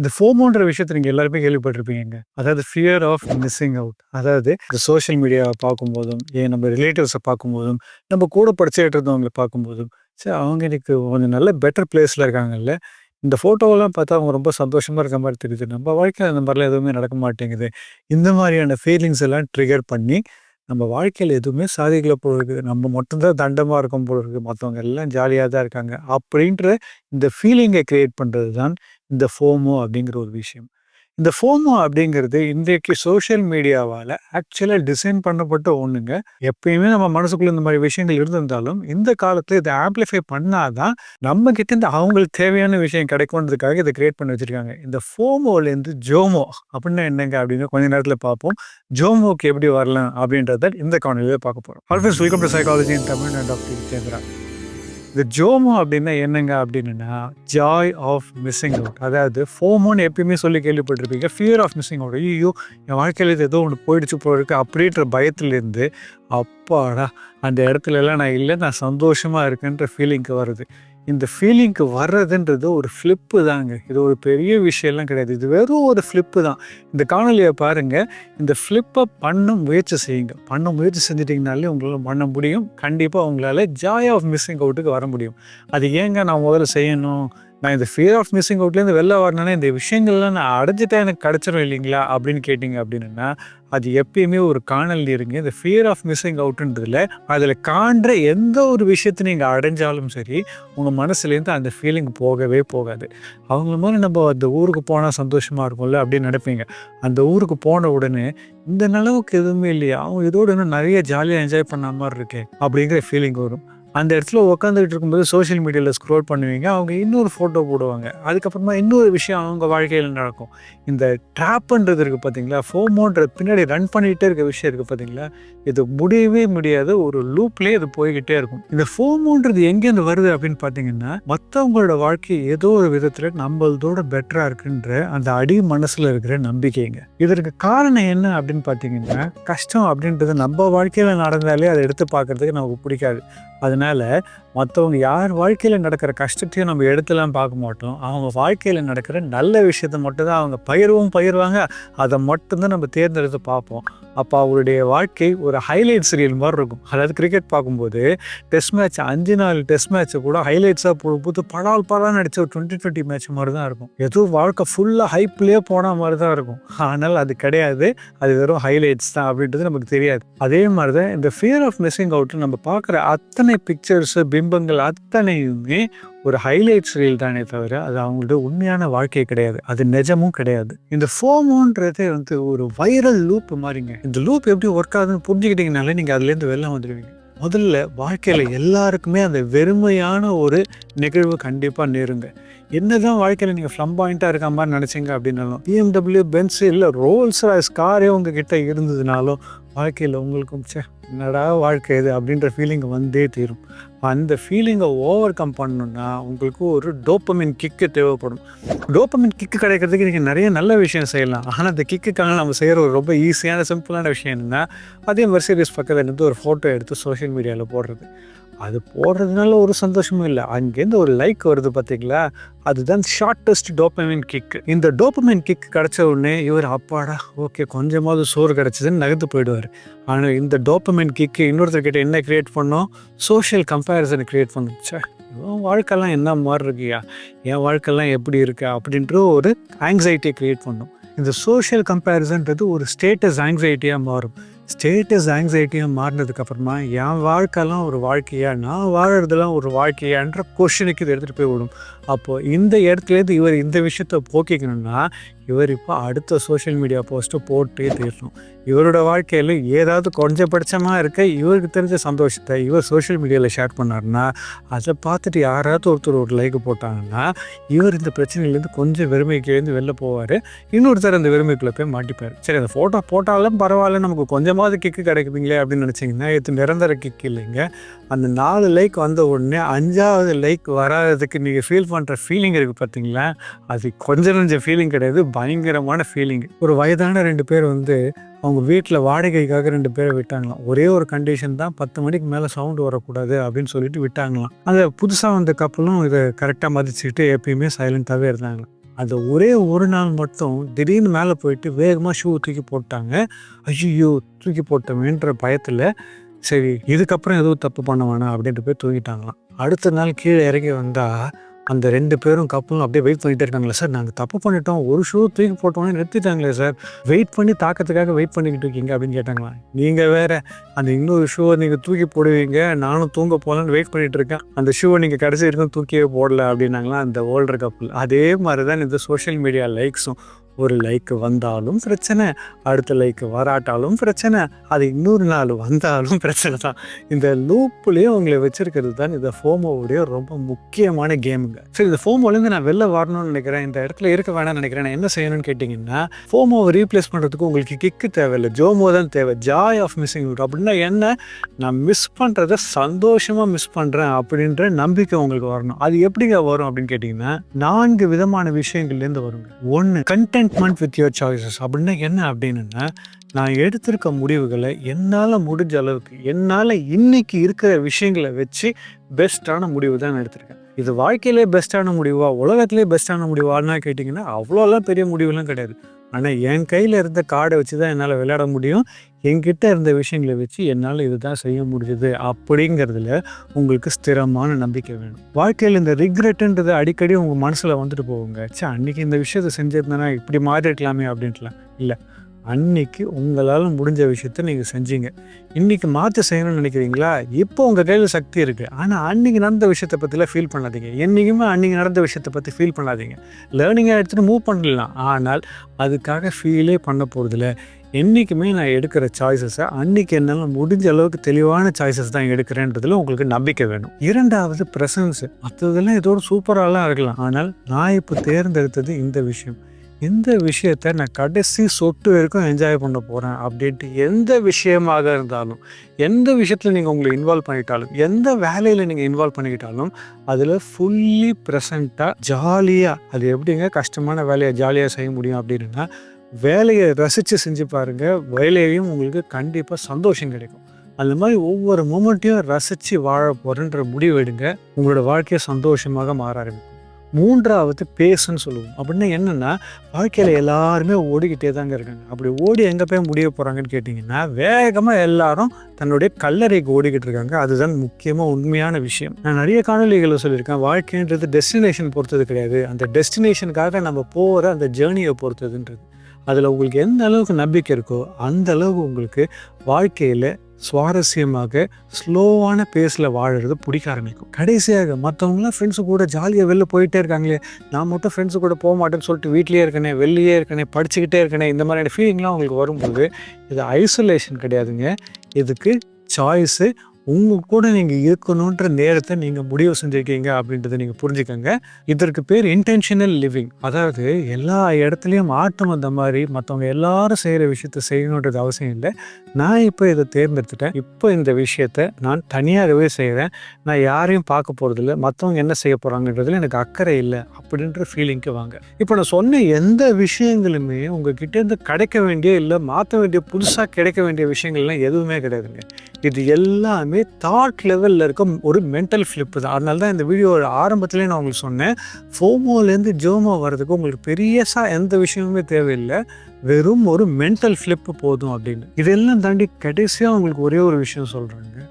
இந்த ஃபோமோன்ற விஷயத்த நீங்கள் எல்லாருமே கேள்விப்பட்டிருப்பீங்க அதாவது ஃபியர் ஆஃப் மிஸ்ஸிங் அவுட் அதாவது இந்த சோஷியல் மீடியாவை பார்க்கும்போதும் ஏன் நம்ம ரிலேட்டிவ்ஸை பார்க்கும்போதும் நம்ம கூட படிச்சுட்டு இருந்தவங்களை பார்க்கும்போதும் சரி அவங்க எனக்கு கொஞ்சம் நல்ல பெட்டர் பிளேஸில் இருக்காங்கல்ல. இந்த ஃபோட்டோவெல்லாம் பார்த்தா அவங்க ரொம்ப சந்தோஷமாக இருக்க மாதிரி தெரியுது. நம்ம வாழ்க்கையில் அந்த மாதிரிலாம் எதுவுமே நடக்க மாட்டேங்குது. இந்த மாதிரியான ஃபீலிங்ஸ் எல்லாம் ட்ரிகர் பண்ணி நம்ம வாழ்க்கையில் எதுவுமே சாதிக்கல போல இருக்குது. நம்ம மட்டும்தான் தண்டமாக இருக்கும் போல இருக்குது. மற்றவங்க எல்லாம் ஜாலியாக தான் இருக்காங்க. அப்படின்ற இந்த ஃபீலிங்கை க்ரியேட் பண்ணுறது தான் இந்த ஃபோமோ அப்படிங்கிற ஒரு விஷயம். இந்த ஃபோமோ அப்படிங்கிறது இன்றைக்கு சோஷியல் மீடியாவால் ஆக்சுவலாக டிசைன் பண்ணப்பட்ட ஒன்றுங்க எப்பயுமே நம்ம மனசுக்குள்ள இந்த மாதிரி விஷயங்கள் இருந்திருந்தாலும் இந்த காலத்தில் இதை ஆம்பிளிஃபை பண்ணாதான் நம்ம கிட்ட இந்த அவங்களுக்கு தேவையான விஷயம் கிடைக்கும்ன்றதுக்காக இதை கிரியேட் பண்ணி வச்சிருக்காங்க. இந்த ஃபோமோலேருந்து ஜோமோ அப்படின்னா என்னங்க அப்படின்னு கொஞ்ச நேரத்தில் பார்ப்போம். ஜோமோக்கு எப்படி வரலாம் அப்படின்றத இந்த காணொலியில் பார்க்க போகிறோம் always welcome to psychology in Tamil நான் டாக்டர் ஜிதேந்திரா இந்த ஜோமோ அப்படின்னா என்னங்க அப்படின்னா ஜாய் ஆஃப் மிஸ்ஸிங் அவுட் அதாவது ஃபோமோன்னு எப்பயுமே சொல்லி கேள்விப்பட்டிருப்பீங்க. ஃபியர் ஆஃப் மிஸ்ஸிங் அவுட் ஐயோ என் வாழ்க்கையில் இது ஏதோ ஒன்று போயிடுச்சு போல இருக்கு அப்படின்ற பயத்துலேருந்து அப்பாடா அந்த இடத்துலலாம் நான் இல்லை நான் சந்தோஷமாக இருக்கேன்ற ஃபீலிங்க்கு வருது. இந்த ஃபீலிங்க்கு வர்றதுன்றது ஒரு ஃப்ளிப்பு தாங்க. இது ஒரு பெரிய விஷயம்லாம் கிடையாது. இது வெறும் ஒரு ஃப்ளிப்பு தான். இந்த காணொலியை பாருங்கள் இந்த ஃப்ளிப்பை பண்ண முயற்சி செய்யுங்க. பண்ண முயற்சி செஞ்சிட்டிங்கனாலே உங்களால் பண்ண முடியும். கண்டிப்பாக உங்களால் ஜாய் ஆஃப் மிஸ்ஸிங் அவுட்டுக்கு வர முடியும். அது ஏங்க நான் முதல்ல செய்யணும்? நான் இந்த ஃபியர் ஆஃப் மிஸ்ஸிங் அவுட்லேருந்து வெளில வரணுன்னா இந்த விஷயங்கள்லாம் நான் அடைஞ்சிட்டா எனக்கு கிடச்சிரும் இல்லைங்களா? அப்படின்னு கேட்டிங்க அப்படின்னா அது எப்பயுமே ஒரு காணல் இருங்க. இந்த ஃபியர் ஆஃப் மிஸ்ஸிங் அவுட்டுன்றதுல அதில் காண்ற எந்த ஒரு விஷயத்தை நீங்கள் அடைஞ்சாலும் சரி உங்கள் மனசுலேருந்து அந்த ஃபீலிங் போகவே போகாது. அவங்கள மாதிரி நம்ம அந்த ஊருக்கு போனால் சந்தோஷமாக இருக்கும்ல அப்படின்னு நினைப்பீங்க. அந்த ஊருக்கு போன உடனே இந்த நிலவுக்கு எதுவுமே இல்லையா? அவங்க இதோட இன்னும் நிறைய ஜாலியாக என்ஜாய் பண்ண மாதிரி இருக்கே அப்படிங்கிற ஃபீலிங் வரும். அந்த இடத்துல உட்காந்துக்கிட்டு இருக்கும்போது சோஷியல் மீடியாவில் ஸ்க்ரோல் பண்ணுவீங்க. அவங்க இன்னொரு ஃபோட்டோ போடுவாங்க. அதுக்கப்புறமா இன்னொரு விஷயம் அவங்க வாழ்க்கையில் நடக்கும். இந்த ட்ராப்ன்றது இருக்குது பார்த்தீங்களா ஃபோமோன்ற பின்னாடி ரன் பண்ணிகிட்டே இருக்க விஷயம் இருக்குது பார்த்தீங்களா இது முடியவே முடியாது ஒரு லூப்லேயே இது போய்கிட்டே இருக்கும். இந்த ஃபோமோன்றது எங்கேருந்து வருது அப்படின்னு பார்த்தீங்கன்னா மற்றவங்களோட வாழ்க்கை ஏதோ ஒரு விதத்தில் நம்மளதோட பெட்டராக இருக்குன்ற அந்த அடி மனசில் இருக்கிற நம்பிக்கைங்க. இதற்கு காரணம் என்ன அப்படின்னு பார்த்தீங்கன்னா கஷ்டம் அப்படின்றது நம்ம வாழ்க்கையில் நடந்தாலே அதை எடுத்து பார்க்குறதுக்கு நமக்கு பிடிக்காது. அதனால மற்றவங்க யார் வாழ்க்கையில் நடக்கிற கஷ்டத்தையும் நம்ம எடுத்துலாம் பார்க்க மாட்டோம். அவங்க வாழ்க்கையில் நடக்கிற நல்ல விஷயத்த மட்டும்தான் அவங்க பயிர்வும் பயிர்வாங்க. அதை மட்டும்தான் நம்ம தேர்ந்தெடுத்து பார்ப்போம். அப்போ அவருடைய வாழ்க்கை ஒரு ஹைலைட் சீரியல் மாதிரி இருக்கும். அதாவது கிரிக்கெட் பார்க்கும்போது டெஸ்ட் மேட்ச் அஞ்சு நாள் டெஸ்ட் மேட்ச்சை கூட ஹைலைட்ஸாக போகும்போது படால் படால் நடித்த ஒரு டுவெண்ட்டி டுவெண்ட்டி மேட்ச் மாதிரி தான் இருக்கும். எதுவும் வாழ்க்கை ஃபுல்லாக ஹைப்லேயே போன மாதிரி தான் இருக்கும். ஆனால் அது கிடையாது. அது வெறும் ஹைலைட்ஸ் தான் அப்படின்றது நமக்கு தெரியாது. அதே மாதிரி தான் இந்த ஃபியர் ஆஃப் மிஸ்ஸிங் அவுட்டு நம்ம பார்க்குற அத்தனை பிக்சர்ஸு பிம்பங்கள் அத்தனையுமே ஒரு ஹைலைட்ஸ் ரீல் தானே தவிர அது அவங்களோட உண்மையான வாழ்க்கை கிடையாது. அது நிஜமும் கிடையாது. இந்த ஃபோமோன்றதே வந்து ஒரு வைரல் லூப் மாதிரிங்க. இந்த லூப் எப்படி ஒர்க் ஆகுதுன்னு புரிஞ்சுக்கிட்டீங்கனாலே நீங்கள் அதுலேருந்து வெளில வந்துடுவீங்க. முதல்ல வாழ்க்கையில் எல்லாருக்குமே அந்த வெறுமையான ஒரு நிகழ்வு கண்டிப்பாக நேருங்க. என்னதான் வாழ்க்கையில் நீங்கள் ஃப்ளம் பாயிண்ட்டாக இருக்க மாதிரி நினச்சிங்க அப்படின்னாலும் பிஎம்டபிள்யூ பென்ஸ் இல்லை ரோல்ஸ் ராய்ஸ் காரே உங்ககிட்ட இருந்ததுனாலும் வாழ்க்கையில் உங்களுக்கும் சே என்னடா வாழ்க்கை இது அப்படின்ற ஃபீலிங் வந்தே தீரும். அந்த ஃபீலிங்கை ஓவர் கம் பண்ணணுன்னா உங்களுக்கு ஒரு டோப்பமின் கிக்கு தேவைப்படும். டோப்பமின் கிக்கு கிடைக்கிறதுக்கு நீங்கள் நிறைய நல்ல விஷயம் செய்யலாம். ஆனால் அந்த கிக்குக்காக நம்ம செய்கிற ஒரு ரொம்ப ஈஸியான சிம்பிளான விஷயம் என்னென்னா அதே மெர்சிடிஸ் பக்கத்தில் இருந்து ஒரு ஃபோட்டோ எடுத்து சோஷியல் மீடியாவில் போடுறது. அது போடுறதுனால ஒரு சந்தோஷமும் இல்லை. அங்கேருந்து ஒரு லைக் வருது பார்த்தீங்களா அதுதான் ஷார்ட்டஸ்ட் டோப்பமின் கிக் இந்த டோப்பமின் கிக் கிடச்ச உடனே இவர் அப்பாடா ஓகே கொஞ்சமாவது சோறு கிடச்சிதுன்னு நகர்ந்து போயிடுவார். ஆனால் இந்த டோப்பமின் கிக்கு இன்னொருத்தர்கிட்ட என்ன க்ரியேட் பண்ணோம்? சோஷியல் கம்பேரிசனை க்ரியேட் பண்ணுச்சா இவன் வாழ்க்கைலாம் என்ன மாதிரி இருக்கியா? என் வாழ்க்கைலாம் எப்படி இருக்கா? அப்படின்ற ஒரு ஆங்ஸைட்டியை க்ரியேட் பண்ணும். இந்த சோஷியல் கம்பேரிசன்றது ஒரு ஸ்டேட்டஸ் ஆங்ஸைட்டியாக மாறும். ஸ்டேட்டஸ் ஆங்ஸைட்டியாக மாறினதுக்கப்புறமா என் வாழ்க்கைலாம் ஒரு வாழ்க்கையா? நான் வாழறதுலாம் ஒரு வாழ்க்கையான்ற கொஷனுக்கு இது எடுத்துகிட்டு போய் விடும். அப்போது இந்த இடத்துலேருந்து இவர் இந்த விஷயத்த போக்கிக்கணும்னா இவர் இப்போ அடுத்த சோஷியல் மீடியா போஸ்ட்டை போட்டே தீரணும். இவரோட வாழ்க்கையில் ஏதாவது கொஞ்சபட்சமாக இருக்க இவருக்கு தெரிஞ்ச சந்தோஷத்தை இவர் சோஷியல் மீடியாவில் ஷேர் பண்ணாருன்னா அதை பார்த்துட்டு யாராவது ஒருத்தர் ஒரு லைக் போட்டாங்கன்னா இவர் இந்த பிரச்சனையிலேருந்து கொஞ்சம் வெறுமைக்குலேருந்து வெளில போவார். இன்னொருத்தர் அந்த வெறுமைக்குள்ளே போய் மாட்டிப்பார். சரி அந்த ஃபோட்டோ போட்டாலும் பரவாயில்ல நமக்கு கொஞ்சமாவது கிக்கு கிடைக்குதுங்களே அப்படின்னு நினச்சிங்கன்னா இது நிரந்தர கிக் இல்லைங்க. அந்த நாலு லைக் வந்த உடனே அஞ்சாவது லைக் வராததுக்கு நீங்கள் ஃபீல் பண்ணுற ஃபீலிங் இருக்குது பார்த்தீங்களா அது கொஞ்சம் கொஞ்சம் ஃபீலிங் கிடையாது பயங்கரமான ஃபீலிங் ஒரு வயதான ரெண்டு பேர் வந்து அவங்க வீட்டில் வாடகைக்காக ரெண்டு பேரை விட்டாங்களாம். ஒரே ஒரு கண்டிஷன் தான் பத்து மணிக்கு மேலே சவுண்டு வரக்கூடாது அப்படின்னு சொல்லிட்டு விட்டாங்களாம். அந்த புதுசாக வந்த கப்பலும் இதை கரெக்டாக மதிச்சுக்கிட்டு எப்பயுமே சைலண்ட்டாகவே இருந்தாங்க. அந்த ஒரே ஒரு நாள் மட்டும் திடீர்னு மேலே போயிட்டு வேகமாக ஷூ தூக்கி போட்டாங்க. ஐயோ தூக்கி போட்டோமேன்ற பயத்தில் சரி இதுக்கப்புறம் எதுவும் தப்பு பண்ண வேணாம் அப்படின்ட்டு போய் தூங்கிட்டாங்களாம். அடுத்த நாள் கீழே இறங்கி வந்தால் அந்த ரெண்டு பேரும் கப்பலும் அப்படியே வெயிட் பண்ணிகிட்டே இருக்காங்களே சார் நாங்கள் தப்பு பண்ணிட்டோம். ஒரு ஷூ தூக்கி போட்டோன்னே நிறுத்திட்டாங்களே சார் வெயிட் பண்ணி தாக்கத்துக்காக வெயிட் பண்ணிக்கிட்டு இருக்கீங்க அப்படின்னு கேட்டாங்களா? நீங்கள் வேற அந்த இன்னொரு ஷூவை நீங்கள் தூக்கி போடுவீங்க. நானும் தூங்க போகலான்னு வெயிட் பண்ணிட்டு இருக்கேன். அந்த ஷூவை நீங்கள் கடைசி வரைக்கும் தூக்கியே போடல அப்படின்னாங்களா அந்த ஓல்டர் கப்பல் அதே மாதிரி தான் இந்த சோஷியல் மீடியா லைக்ஸும் ஒரு லைக் வந்தாலும் பிரச்சனை அடுத்த லைக் வராட்டாலும் பிரச்சனை அது இன்னொரு நாள் வந்தாலும் பிரச்சனை தான். இந்த லூப்புலேயே உங்களை வச்சுருக்கிறது தான் இந்த ஃபோமோவுடைய ரொம்ப முக்கியமான கேமுங்க. சரி இந்த ஃபோமோலேருந்து நான் வெளில வரணும்னு நினைக்கிறேன் இந்த இடத்துல இருக்க வேணாம்னு நினைக்கிறேன் நான் என்ன செய்யணும்னு கேட்டிங்கன்னா ஃபோமோவை ரீப்ளேஸ் பண்ணுறதுக்கு உங்களுக்கு கிக்கு தேவையில்லை ஜோமோ தான் தேவை ஜாய் ஆஃப் மிஸ்ஸிங் அவுட் அப்படின்னா என்ன? நான் மிஸ் பண்ணுறத சந்தோஷமாக மிஸ் பண்ணுறேன் அப்படின்ற நம்பிக்கை உங்களுக்கு வரணும். அது எப்படிங்க வரும் அப்படின்னு கேட்டிங்கன்னா நான்கு விதமான விஷயங்கள்லேருந்து வருங்க. ஒன்று கமிட்மெண்ட் வித் யுவர் சாய்ஸஸ் அப்படின்னா என்ன அப்படின்னா நான் எடுத்திருக்க முடிவுகளை என்னால் முடிஞ்ச அளவுக்கு என்னால் இன்னைக்கு இருக்கிற விஷயங்களை வச்சு பெஸ்ட்டான முடிவு தான் நான் எடுத்திருக்கேன். இது வாழ்க்கையிலே பெஸ்ட்டான முடிவா உலகத்திலே பெஸ்ட்டான முடிவான்னா கேட்டிங்கன்னா அவ்வளோலாம் பெரிய முடிவுலாம் கிடையாது. ஆனால் என் கையில் இருந்த கார்டை வச்சு தான் என்னால் விளையாட முடியும். என்கிட்ட இருந்த விஷயங்களை வச்சு என்னால் இதுதான் செய்ய முடியுது அப்படிங்கிறதுல உங்களுக்கு ஸ்திரமான நம்பிக்கை வேணும். வாழ்க்கையில் இந்த ரிக்ரெட்டுன்றது அடிக்கடி உங்கள் மனசில் வந்துட்டு போகுங்க. சே அன்றைக்கி இந்த விஷயத்தை செஞ்சிருந்தேன்னா இப்படி மாறி இருக்கலாமே அப்படின்ட்டுலாம் இல்லை. அன்னைக்கு உங்களால் முடிஞ்ச விஷயத்த நீங்கள் செஞ்சீங்க. இன்றைக்கி மாற்ற செய்யணும்னு நினைக்கிறீங்களா? இப்போ உங்கள் கையில் சக்தி இருக்குது ஆனால் அன்றைக்கி நடந்த விஷயத்தை பற்றிலாம் ஃபீல் பண்ணாதீங்க. என்றைக்குமே அன்றைக்கி நடந்த விஷயத்தை பற்றி ஃபீல் பண்ணாதீங்க. லேர்னிங்காக எடுத்துகிட்டு மூவ் பண்ணலாம். ஆனால் அதுக்காக ஃபீலே பண்ண போகிறதில்ல என்றைக்குமே நான் எடுக்கிற சாய்ஸஸை அன்றைக்கி என்னால் முடிஞ்ச அளவுக்கு தெளிவான சாய்ஸஸ் தான் எடுக்கிறேன்றதுல உங்களுக்கு நம்பிக்கை வேணும். இரண்டாவது ப்ரெசன்ஸு மற்றதெல்லாம் ஏதோ சூப்பராகலாம் இருக்கலாம். ஆனால் நான் இப்போ தேர்ந்தெடுத்தது இந்த விஷயம். இந்த விஷயத்த நான் கடைசி சொட்டு வரைக்கும் என்ஜாய் பண்ண போகிறேன் அப்படின்ட்டு எந்த விஷயமாக இருந்தாலும் எந்த விஷயத்தில் நீங்கள் உங்களை இன்வால்வ் பண்ணிட்டாலும் எந்த வேலையில் நீங்கள் இன்வால்வ் பண்ணிக்கிட்டாலும் அதில் ஃபுல்லி ப்ரெசண்ட்டாக ஜாலியாக அது எப்படிங்க கஷ்டமான வேலையை ஜாலியாக செய்ய முடியும் அப்படின்னா வேலையை ரசித்து செஞ்சு பாருங்கள் வேலையையும் உங்களுக்கு கண்டிப்பாக சந்தோஷம் கிடைக்கும். அந்த மாதிரி ஒவ்வொரு மூமெண்ட்டையும் ரசித்து வாழ போகிறேன்ற முடிவு எடுங்க உங்களோட வாழ்க்கையை சந்தோஷமாக மாற ஆரம்பிக்கும். மூன்றாவது பேசுன்னு சொல்லுவோம். அப்படின்னா என்னென்னா வாழ்க்கையில் எல்லாருமே ஓடிக்கிட்டே தாங்க இருக்காங்க. அப்படி ஓடி எங்கே போய் முடிய போகிறாங்கன்னு கேட்டிங்கன்னா வேகமாக எல்லாரும் தன்னுடைய கல்லறைக்கு ஓடிக்கிட்டு இருக்காங்க. அதுதான் முக்கியமாக உண்மையான விஷயம். நான் நிறைய காணொலிகளை சொல்லியிருக்கேன். வாழ்க்கைன்றது டெஸ்டினேஷன் பொறுத்தது கிடையாது. அந்த டெஸ்டினேஷனுக்காக நம்ம போகிற அந்த ஜேர்னியை பொறுத்ததுன்றது. அதில் உங்களுக்கு எந்த அளவுக்கு நம்பிக்கை இருக்கோ அந்த அளவுக்கு உங்களுக்கு வாழ்க்கையில் சுவாரஸ்யமாக ஸ்லோவான பேஸில் வாழறது பிடிக்க ஆரம்பிக்கும். கடைசியாக மற்றவங்களாம் ஃப்ரெண்ட்ஸு கூட ஜாலியாக வெளில போயிட்டே இருக்காங்களே நான் மட்டும் ஃப்ரெண்ட்ஸு கூட போக மாட்டேன்னு சொல்லிட்டு வீட்லேயே இருக்கனே வெளியே இருக்கனே படிச்சுக்கிட்டே இருக்கனே இந்த மாதிரியான ஃபீலிங்லாம் உங்களுக்கு வரும்போது இது ஐசோலேஷன் கிடையாதுங்க. இதுக்கு சாய்ஸு உங்கள் கூட நீங்கள் இருக்கணுன்ற நேரத்தை நீங்கள் முடிவு செஞ்சுருக்கீங்க அப்படின்றத நீங்கள் புரிஞ்சுக்கோங்க. இதற்கு பேர் இன்டென்ஷனல் லிவிங் அதாவது எல்லா இடத்துலையும் ஆட்டம் வந்த மாதிரி மற்றவங்க எல்லாரும் செய்கிற விஷயத்த செய்யணுன்றது அவசியம் இல்லை. நான் இப்போ இதை தேர்ந்தெடுத்துட்டேன். இப்போ இந்த விஷயத்த நான் தனியாகவே செய்கிறேன் நான் யாரையும் பார்க்க போகிறதில்ல மற்றவங்க என்ன செய்ய போகிறாங்கன்றதுல எனக்கு அக்கறை இல்லை அப்படின்ற ஃபீலிங்க்கு வாங்க. இப்போ நான் சொன்ன எந்த விஷயங்களுமே உங்ககிட்டேருந்து கிடைக்க வேண்டிய இல்லை மாற்ற வேண்டிய புதுசாக கிடைக்க வேண்டிய விஷயங்கள்லாம் எதுவுமே கிடையாதுங்க. இது எல்லாமே தாட் லெவலில் இருக்க ஒரு மென்டல் ஃப்ளிப்பு தான். அதனால தான் இந்த வீடியோ ஆரம்பத்துலேயே நான் உங்களுக்கு சொன்னேன் ஃபோமோலேருந்து ஜோமோ வர்றதுக்கு உங்களுக்கு பெரியசாக எந்த விஷயமுமே தேவையில்லை. வெறும் ஒரு மென்டல் ஃப்ளிப்பு போதும் அப்படின்னு. இதெல்லாம் தாண்டி கடைசியாக உங்களுக்கு ஒரே ஒரு விஷயம் சொல்கிறாங்க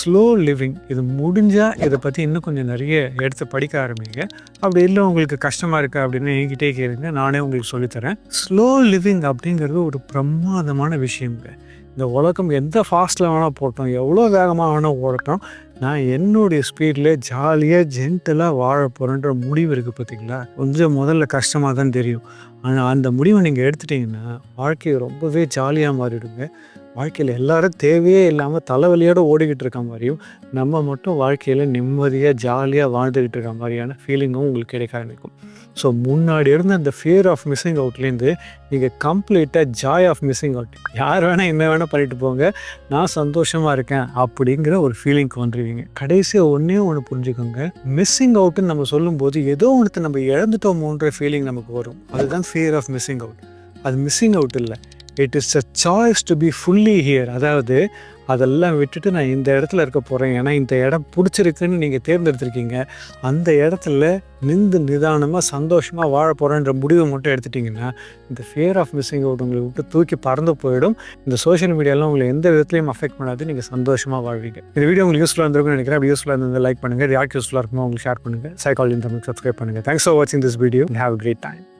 ஸ்லோ லிவிங் இது முடிஞ்சால் இதை பற்றி இன்னும் கொஞ்சம் நிறைய எடுத்து படிக்க ஆரம்பிங்க. அப்படி இல்லை உங்களுக்கு கஷ்டமாக இருக்குது அப்படின்னு என்கிட்டே கேளுங்க. நானே உங்களுக்கு சொல்லித்தரேன். ஸ்லோ லிவிங் அப்படிங்கிறது ஒரு பிரமாதமான விஷயங்க. இந்த உலகம் எந்த ஃபாஸ்ட்டில் வேணால் போட்டோம் எவ்வளோ வேகமாக வேணால் ஓடட்டும் நான் என்னுடைய ஸ்பீடில் ஜாலியாக ஜென்டலாக வாழ போகிறேன்ற முடிவு இருக்குது பார்த்தீங்களா கொஞ்சம் முதல்ல கஷ்டமாக தான் தெரியும். ஆனால் அந்த முடிவை நீங்கள் எடுத்துட்டிங்கன்னா வாழ்க்கையை ரொம்பவே ஜாலியாக மாறிடுங்க. வாழ்க்கையில் எல்லாரும் தேவையே இல்லாமல் தலைவலியோடு ஓடிக்கிட்டு இருக்க மாதிரியும் நம்ம மட்டும் வாழ்க்கையில் நிம்மதியாக ஜாலியாக வாழ்ந்துக்கிட்டு இருக்க மாதிரியான ஃபீலிங்கும் உங்களுக்கு கிடைக்க ஆரம்பிக்கும். ஸோ முன்னாடி இருந்த அந்த ஃபியர் ஆஃப் மிஸ்ஸிங் அவுட்லேருந்து நீங்கள் கம்ப்ளீட்டாக ஜாய் ஆஃப் மிஸ்ஸிங் அவுட் யார் வேணால் என்ன வேணால் பண்ணிட்டு போங்க. நான் சந்தோஷமாக இருக்கேன் அப்படிங்கிற ஒரு ஃபீலிங்க்கு வந்துடுவீங்க கடைசியாக ஒன்றே ஒன்று புரிஞ்சுக்கோங்க. மிஸ்ஸிங் அவுட்டுன்னு நம்ம சொல்லும்போது ஏதோ ஒன்று நம்ம இழந்துட்டோமோன்ற ஃபீலிங் நமக்கு வரும். அதுதான் ஃபியர் ஆஃப் மிஸ்ஸிங் அவுட் அது மிஸ்ஸிங் அவுட் இல்லை. It is a choice to be fully here அதாவது அதெல்லாம் விட்டுட்டு நான் இந்த இடத்துல இருக்க போகிறேன் ஏன்னா இந்த இடம் பிடிச்சிருக்குன்னு நீங்கள் தேர்ந்தெடுத்திருக்கீங்க. அந்த இடத்துல நின்று நிதானமாக சந்தோஷமாக வாழ போகிறேன்ற முடிவை மட்டும் எடுத்துட்டிங்கன்னா இந்த ஃபியர் ஆஃப் மிஸ்ஸிங் அவுட் உங்களை விட்டு தூக்கி பறந்து போயிடும். இந்த சோஷியல் மீடியாலாம் உங்களை எந்த விதத்துலையும் அஃபெக்ட் பண்ணாது. நீங்கள் சந்தோஷமாக வாழ்வீங்க. இந்த வீடியோ உங்களுக்கு யூஸ்ஃபுல்லாக இருந்திருக்கும்னு நினைக்கிறேன். அப்படி யூஸ்ஃபுல்லாக இருந்தால் லைக் பண்ணுங்கள் யாருக்கு யூஸ்ஃபுல்லாக இருக்குமோ உங்களுக்கு ஷேர் பண்ணுங்கள் சைக்காலஜி தமிழ் சப்ஸ்கிரைப் பண்ணுங்கள் தேங்க்ஸ் ஃபார் வாட்சிங் this video have great time